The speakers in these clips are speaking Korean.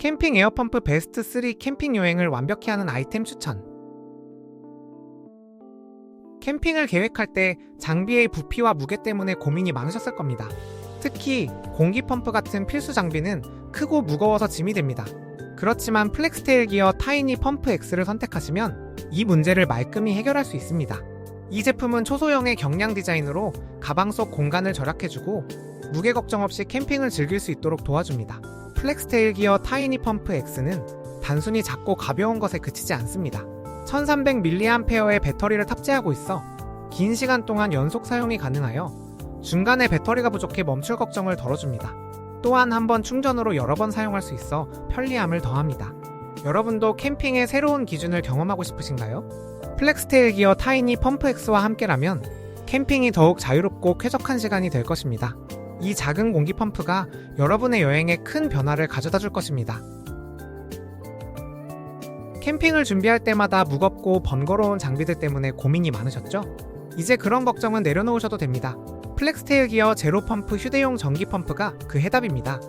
캠핑 에어펌프 베스트 3 캠핑 여행을 완벽히 하는 아이템 추천. 캠핑을 계획할 때 장비의 부피와 무게 때문에 고민이 많으셨을 겁니다. 특히 공기 펌프 같은 필수 장비는 크고 무거워서 짐이 됩니다. 그렇지만 플렉스테일 기어 타이니 펌프 X를 선택하시면 이 문제를 말끔히 해결할 수 있습니다. 이 제품은 초소형의 경량 디자인으로 가방 속 공간을 절약해주고 무게 걱정 없이 캠핑을 즐길 수 있도록 도와줍니다. 플렉스테일 기어 타이니 펌프 X는 단순히 작고 가벼운 것에 그치지 않습니다. 1300mAh의 배터리를 탑재하고 있어 긴 시간 동안 연속 사용이 가능하여 중간에 배터리가 부족해 멈출 걱정을 덜어줍니다. 또한 한 번 충전으로 여러 번 사용할 수 있어 편리함을 더합니다. 여러분도 캠핑의 새로운 기준을 경험하고 싶으신가요? 플렉스테일 기어 타이니 펌프 X와 함께라면 캠핑이 더욱 자유롭고 쾌적한 시간이 될 것입니다. 이 작은 공기 펌프가 여러분의 여행에 큰 변화를 가져다 줄 것입니다. 캠핑을 준비할 때마다 무겁고 번거로운 장비들 때문에 고민이 많으셨죠? 이제 그런 걱정은 내려놓으셔도 됩니다. 플렉스테일 기어 제로 펌프 휴대용 전기 펌프가 그 해답입니다.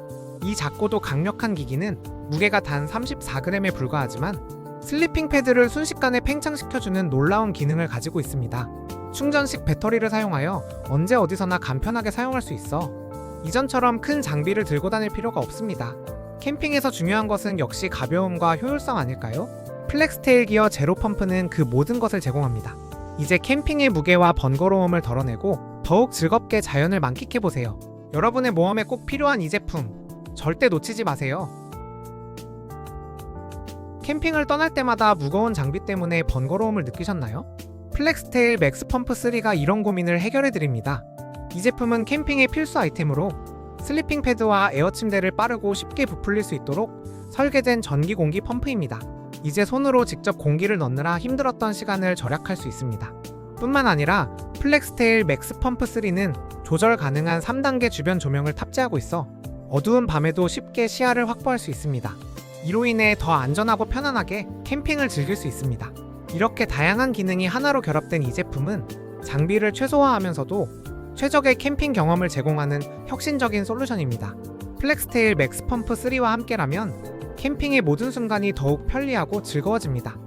이 작고도 강력한 기기는 무게가 단 34g에 불과하지만 슬리핑 패드를 순식간에 팽창시켜주는 놀라운 기능을 가지고 있습니다. 충전식 배터리를 사용하여 언제 어디서나 간편하게 사용할 수 있어 이전처럼 큰 장비를 들고 다닐 필요가 없습니다. 캠핑에서 중요한 것은 역시 가벼움과 효율성 아닐까요? 플렉스테일 기어 제로 펌프는 그 모든 것을 제공합니다. 이제 캠핑의 무게와 번거로움을 덜어내고 더욱 즐겁게 자연을 만끽해보세요. 여러분의 모험에 꼭 필요한 이 제품 절대 놓치지 마세요. 캠핑을 떠날 때마다 무거운 장비 때문에 번거로움을 느끼셨나요? 플렉스테일 맥스 펌프 3가 이런 고민을 해결해 드립니다. 이 제품은 캠핑의 필수 아이템으로 슬리핑 패드와 에어 침대를 빠르고 쉽게 부풀릴 수 있도록 설계된 전기 공기 펌프입니다. 이제 손으로 직접 공기를 넣느라 힘들었던 시간을 절약할 수 있습니다. 뿐만 아니라 플렉스테일 맥스 펌프 3는 조절 가능한 3단계 주변 조명을 탑재하고 있어 어두운 밤에도 쉽게 시야를 확보할 수 있습니다. 이로 인해 더 안전하고 편안하게 캠핑을 즐길 수 있습니다. 이렇게 다양한 기능이 하나로 결합된 이 제품은 장비를 최소화하면서도 최적의 캠핑 경험을 제공하는 혁신적인 솔루션입니다. 플렉스테일 맥스 펌프 3와 함께라면 캠핑의 모든 순간이 더욱 편리하고 즐거워집니다.